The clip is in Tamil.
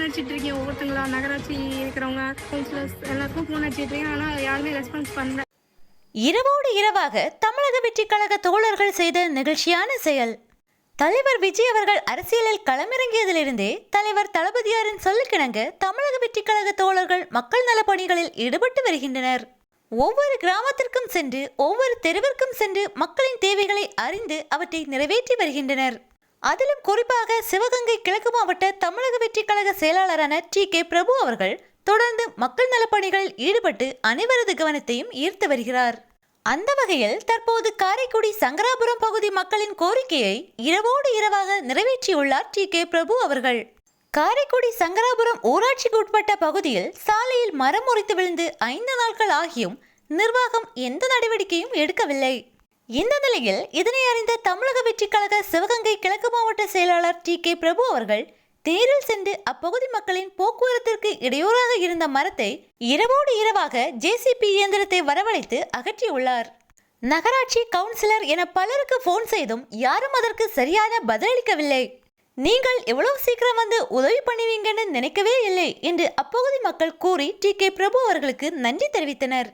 ஃபோன் அடிச்சிட்டு இருக்கேன். ஒவ்வொருத்தங்களா நகராட்சி இருக்கிறவங்க கவுன்சிலர்ஸ் எல்லாருக்கும் ஃபோன் அடிச்சிட்டு இருக்கேன். ஆனால் யாருமே ரெஸ்பான்ஸ் பண்ணல. இரவோடு இரவாக தமிழக வெற்றிக் கழக தோழர்கள் செய்த நிகழ்ச்சியான செயல். தலைவர் விஜய் அவர்கள் அரசியலில் களமிறங்கியதிலிருந்தே தலைவர் தளபதியாரின் சொல்லுக்கிணங்க தமிழக வெற்றிக் கழக தோழர்கள் மக்கள் நல பணிகளில் ஈடுபட்டு வருகின்றனர். ஒவ்வொரு கிராமத்திற்கும் சென்று ஒவ்வொரு தெருவிற்கும் சென்று மக்களின் தேவைகளை அறிந்து அவற்றை நிறைவேற்றி வருகின்றனர். அதிலும் குறிப்பாக சிவகங்கை கிழக்கு மாவட்ட தமிழக வெற்றி கழக செயலாளரான டி கே பிரபு அவர்கள் தொடர்ந்து மக்கள் நலப்பணிகளில் ஈடுபட்டு அனைவரது கவனத்தையும் ஈர்த்து வருகிறார். அந்த வகையில் தற்போது காரைக்குடி சங்கராபுரம் பகுதி மக்களின் கோரிக்கையை இரவோடு இரவாக நிறைவேற்றியுள்ளார் டி கே பிரபு அவர்கள். காரைக்குடி சங்கராபுரம் ஊராட்சிக்கு உட்பட்ட பகுதியில் சாலையில் மரம் முறித்து விழுந்து ஐந்து நாட்கள் ஆகியும் நிர்வாகம் எந்த நடவடிக்கையும் எடுக்கவில்லை. இந்த நிலையில் இதனை அறிந்த தமிழக வெற்றிக் கழக சிவகங்கை கிழக்கு மாவட்ட செயலாளர் டி கே பிரபு அவர்கள் தேரில் சென்று அப்பகுதி மக்களின் போக்குவரத்திற்கு இடையூறாக இருந்த மரத்தை இரவோடு இரவாக ஜேசிபி இயந்திரத்தை வரவழைத்து அகற்றியுள்ளார் நகராட்சி கவுன்சிலர் என பலருக்கு போன் செய்தும் யாரும் அதற்கு சரியான பதிலளிக்கவில்லை. நீங்கள் எவ்வளவு சீக்கிரம் வந்து உதவி பண்ணுவீங்கன்னு நினைக்கவே இல்லை என்று அப்பகுதி மக்கள் கூறி டி கே பிரபு அவர்களுக்கு நன்றி தெரிவித்தனர்.